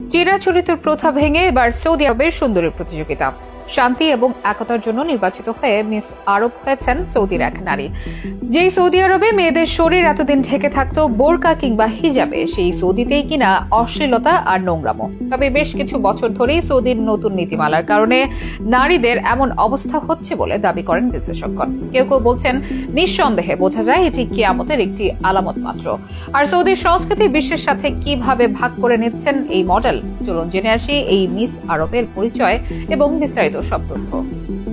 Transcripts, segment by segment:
চিরাচরিত প্রথা ভেঙে এবার সৌদি আরবের সুন্দরী প্রতিযোগিতা। শান্তি এবং একতার জন্য নির্বাচিত হয়ে মিস আরব হয়েছেন সৌদির এক নারী। যেই সৌদি আরবে মেয়েদের শরীর এতদিন ঢেকে থাকতো বোরকা কিংবা হিজাবে, সেই সৌদিতেই কিনা অশ্লীলতা আর নোংরামো। তবে বেশ কিছু বছর ধরেই সৌদির নতুন নীতিমালার কারণে নারীদের এমন অবস্থা হচ্ছে বলে দাবি করেন বিশ্লেষকগণ। কেউ কেউ বলছেন, নিঃসন্দেহে বোঝা যায় এটি কেয়ামতের একটি আলামত মাত্র। আর সৌদির সংস্কৃতি বিশ্বের সাথে কীভাবে ভাগ করে নিচ্ছেন এই মডেল? চলুন জেনে আসি এই মিস আরবের পরিচয় এবং বিস্তারিত সব তথ্য।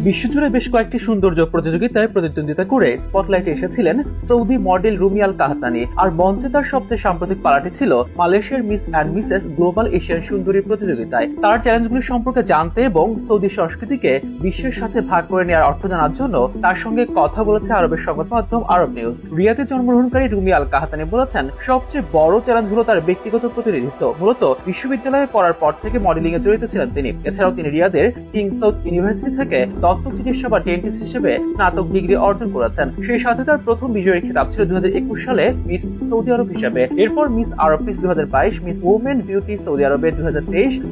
বিশ্বজুড়ে বেশ কয়েকটি সৌন্দর্য প্রতিযোগিতায় প্রতিদ্বন্দ্বিতা করে স্পটলাইটে এসেছিলেন সৌদি মডেল রুমিয়াল কাহাতানি। আর মঞ্চে তার সবচেয়ে সাম্প্রতিক পালাটি ছিল মালয়েশিয়ার Miss and Mrs global Asian সুন্দরী প্রতিযোগিতায়। তার চ্যালেঞ্জগুলি সম্পর্কে জানতে এবং সৌদি সংস্কৃতিকে বিশ্বের সাথে ভাগ করে নেওয়ার অর্থ জানার জন্য তার সঙ্গে কথা বলেছে আরবের সংবাদ মাধ্যম আরব নিউজ। রিয়াতে জন্মগ্রহণকারী রুমিয়াল কাহাতানি বলেছেন, সবচেয়ে বড় চ্যালেঞ্জ হলো তার ব্যক্তিগত প্রতিনিধিত্ব। মূলত বিশ্ববিদ্যালয়ে পড়ার পর থেকে মডেলিং এ জড়িত ছিলেন তিনি। এছাড়াও তিনি রিয়াদের কিং সাউথ ইউনিভার্সিটি থেকে দত্তক চিকিৎসা বা ডেন্টিস্ট হিসেবে স্নাতক ডিগ্রি অর্জন করেছেন। সেই সাথে তার প্রথম বিজয়ী খেতাব ছিল দুই সালে মিস সৌদি আরব হিসাবে। এরপর মিস আরব পিস দুই মিস ওমেন বিউটি সৌদি আরবে দুই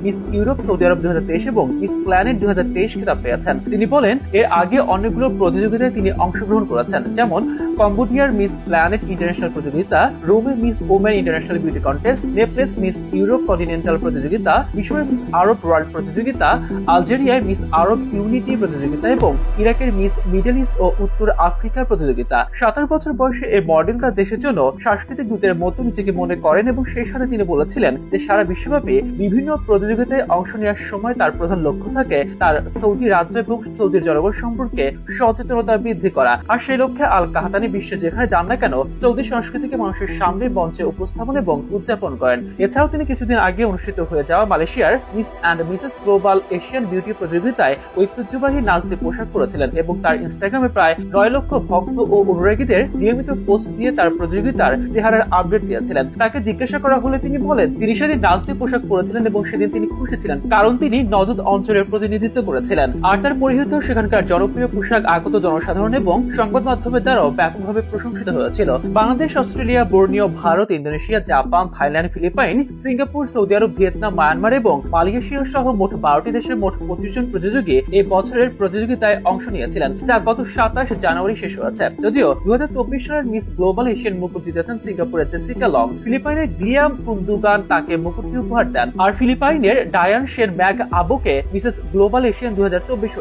মিস ইউরোপ সৌদি আরব দুই এবং মিস প্ল্যানেট দুই খেতাব পেয়েছেন। তিনি বলেন, এর আগে অনেকগুলো প্রতিযোগিতায় তিনি অংশগ্রহণ করেছেন। যেমন কম্বোডিয়ার মিস প্ল্যানেট ইন্টারন্যাশনাল প্রতিযোগিতা, রোমে Miss women international beauty contest, Naples Miss Europe continental প্রতিযোগিতা, মিশরের মিস আরব ওয়ার্ল্ড প্রতিযোগিতা, আলজেরিয়ায় মিস আরব ইউনিটি প্রতিযোগিতা। এবং ইরাকের মিস মিডল ইস্ট ও উত্তর আফ্রিকার প্রতিযোগিতা। সাতাশ বছর বয়সে এই মডেল তার দেশের জন্য সাংস্কৃতিক দূতের মতো নিজেকে মনে করেন এবং সেই সাথে তিনি বলেছিলেন যে সারা বিশ্বব্যাপী বিভিন্ন প্রতিযোগিতায় অংশ নেওয়ার সময় তার প্রধান লক্ষ্য থাকে তার সৌদি রাজ্য এবং সৌদির জনগণ সম্পর্কে সচেতনতা বৃদ্ধি করা। আর সেই লক্ষ্যে আল কাহাতানি বিশ্বে যেখানে যান না কেন, সৌদি সংস্কৃতিকে মানুষের সামনে মঞ্চে উপস্থাপন এবং উদযাপন করেন। এছাড়াও তিনি কিছুদিন আগে অনুষ্ঠিত হয়ে যাওয়া মালয়েশিয়ার Miss and Mrs global Asian beauty প্রতিযোগিতায় ঐতিহ্যবাহী নাচতে পোশাক পরেছিলেন এবং তার ইনস্টাগ্রামে প্রায় নয় লক্ষ ভক্ত ও অনুরাগীদের নিয়মিত পোস্ট দিয়ে তার প্রতিযোগিতার চেহারার আপডেট দিয়েছিলেন। তাকে জিজ্ঞাসা করা হলে তিনি বলেন, তিনি সেদিন নাচতে পোশাক পরেছিলেন এবং সেদিন তিনি খুশি ছিলেন, কারণ তিনি নজদ অঞ্চলের প্রতিনিধিত্ব করেছিলেন। আর তার পরিহিত সেখানকার জনপ্রিয় পোশাক আগত জনসাধারণ এবং সংবাদ মাধ্যমের দ্বারাও ব্যাপকভাবে প্রশংসিত হয়েছিল। Bangladesh, Australia Borneo Bharat, Indonesia, Japan, Thailand, Philippine, Singapore, Saudi Arab, Vietnam, Myanmar এবং মালয়েশিয়া সহ মোট বারোটি দেশের মোট পঁচিশ জন প্রতিযোগী এই বছরের প্রতিযোগিতায় অংশ নিয়েছিলেন, যা গত সাতাশ জানুয়ারি শেষ হয়েছে। যদিও দু সালের মিস গ্লোবাল এশিয়ান মুকুট জিতেছেন সিঙ্গাপুরের জেসিকা লং। ফিলিপাইনের গ্লিয়াম কুন্দুগান তাকে মুকুটটি উপহার দেন। আর ফিলিপাইনের ডায়ান শেন ম্যাগ আবোকে মিসেস গ্লোবাল এশিয়ান দুই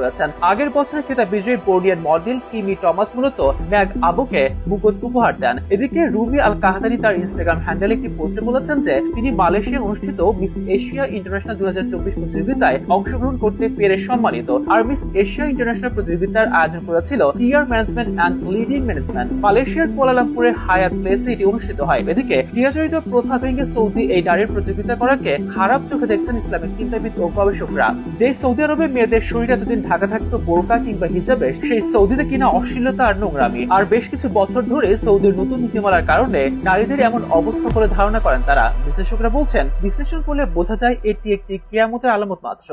হয়েছেন। আগের বছরের খেতাব বিজয়ী বোর্ডিয়ান মডেল কিমি টমাস মূলত ম্যাগ আবোকে মুকুট উপহার দেন। এদিকে রুবি আল কাহাতানি তার ইনস্টাগ্রাম হ্যান্ডেলে একটি পোস্টে বলেছেন যে, তিনি মালয়েশিয়া অনুষ্ঠিত মিস এশিয়া ইন্টারন্যাশনাল দুই হাজার চব্বিশ প্রতিযোগিতায় অংশগ্রহণ করতে পেরে সম্মানিত। আর মিস এশিয়া ইন্টারন্যাশনাল প্রতিযোগিতার আয়োজন করেছিল tier management and leading management মালয়েশিয়ার কুয়ালালামপুরের হায়াত প্লেসে এটি অনুষ্ঠিত হয়। এদিকে চিরাচরিত প্রথা ভেঙে সৌদি এই নারীর প্রতিযোগিতা করাকে খারাপ চোখে দেখছেন ইসলামিক চিন্তাবিদ ও গবেষকরা। যে সৌদি আরবে মেয়েদের শরীর এতদিন ঢাকা থাকতো বোরকা কিংবা হিজাবে, সেই সৌদিতে কিনা অশ্লীলতা আর নোংরামি। আর বেশ কিছু বছর ধরে সৌদির নতুন নীতিমালার কারণে নারীদের এমন অবস্থা বলে ধারণা করেন তারা। বিশ্লেষকরা বলছেন, বিশ্লেষণ করলে বোঝা যায় এটি একটি কেয়ামতের আলামত মাত্র।